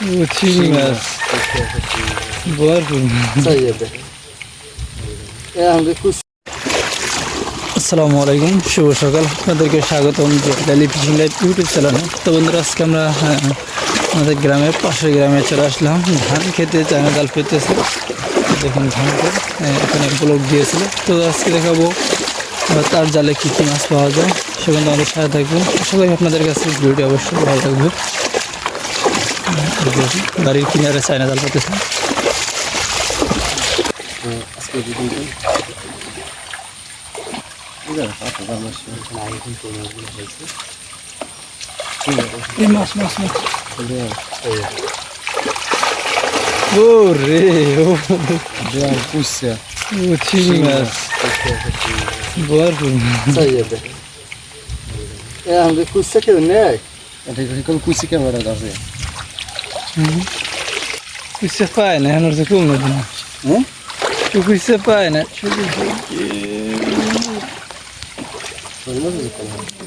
ও চিংড়ি মাছ আসসালামু আলাইকুম শুভ সকাল আপনাদেরকে স্বাগতম ডেলি ফিশিং লাইভ ইউটিউব চ্যানেলে তো বন্ধুরা আজকে আমরা আমাদের গ্রামের পাশের গ্রামে চলে আসলাম ধান খেতে চায়না জাল পেতেছে দেখুন ধান এখানে ব্লক দিয়েছিল তো আজকে দেখাবো তার জালে কী কী মাছ পাওয়া যায় সেখানে আমাদের সাথে থাকবেন আশা করি আপনাদের কাছে ভিডিওটি অবশ্যই ভালো লাগবে বাড়ির কিনারে চায়না জাল পেতেছে। এই মাছ মাছ মাছ। ও। পুষছে ও চিংড়ি মাছ ভরপুর আমাকে কুচছে কেউ নেই এটা কোন কুচি ক্যামেরা আছে? হুম তো কুইসে পায় না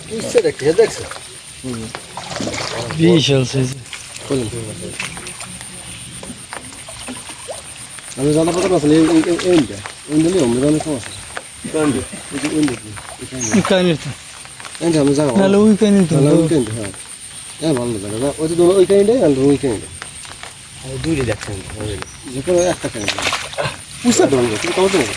কুচছে দেখে দেখছ বিশাল আমি জানা কথা আসলে এইটা এইটা আমি জানা সমস্যা কান্দি এই এইটা কানির তো এইটা আমি জানা নাহলে ওই কানির তো তাহলে উইকেন্ড হ্যাঁ হ্যাঁ ভালো জায়গা ওই তো দুটো উইকেন্ডে দুইটা দেখছেন যে কোনো একটা কেন পুষা দেবেন তুমি কত দেবো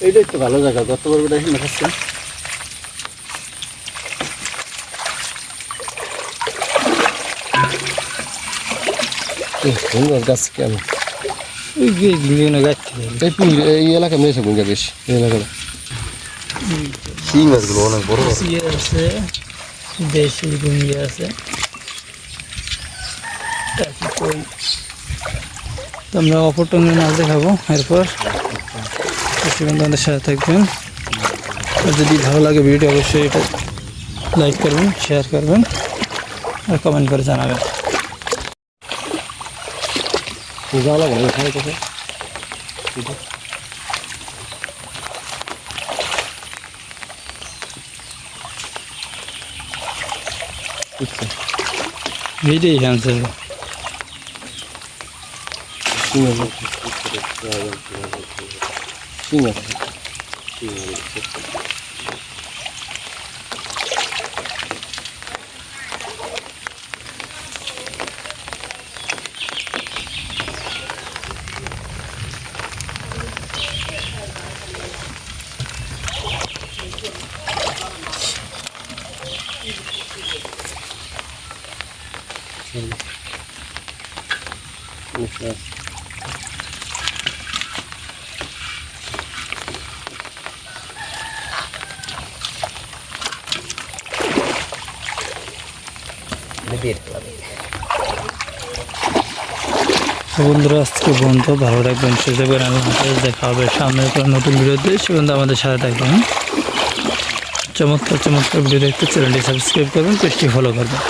এইটা একটু ভালো জায়গা গত বার দেখি দেখাচ্ছে সুন্দর গাছ কেন? না গাছ এই পুল এই এলাকা মেয়েছে গুঞ্জা বেশি এই এলাকাটা শিং মাছগুলো অনেক বড় বড় ইয়ে আছে দেশি গুঙ্গি আছে তারপর কই তো আমরা অপর টঙ্গের মাছ দেখাবো এরপর সেখানে আমাদের সাথে থাকবেন আর যদি ভালো লাগে ভিডিওটি অবশ্যই এটা লাইক করবেন শেয়ার করবেন আর কমেন্ট করে জানাবেন যাওয়া লাগে 不吃，没得想吃的。今年是吃的，个今年，年也吃。তো বন্ধুরা, আজকে বন্ধ, ভালো রাখবেন সুস্থ করে আমি দেখা হবে সামনে কোনো নতুন ভিডিওতে, সে বন্ধু আমাদের সাথে থাকবেন। চমৎকার চমৎকার ভিডিও দেখতে, চ্যানেলটি সাবস্ক্রাইব করবেন, পেজটি ফলো করবেন।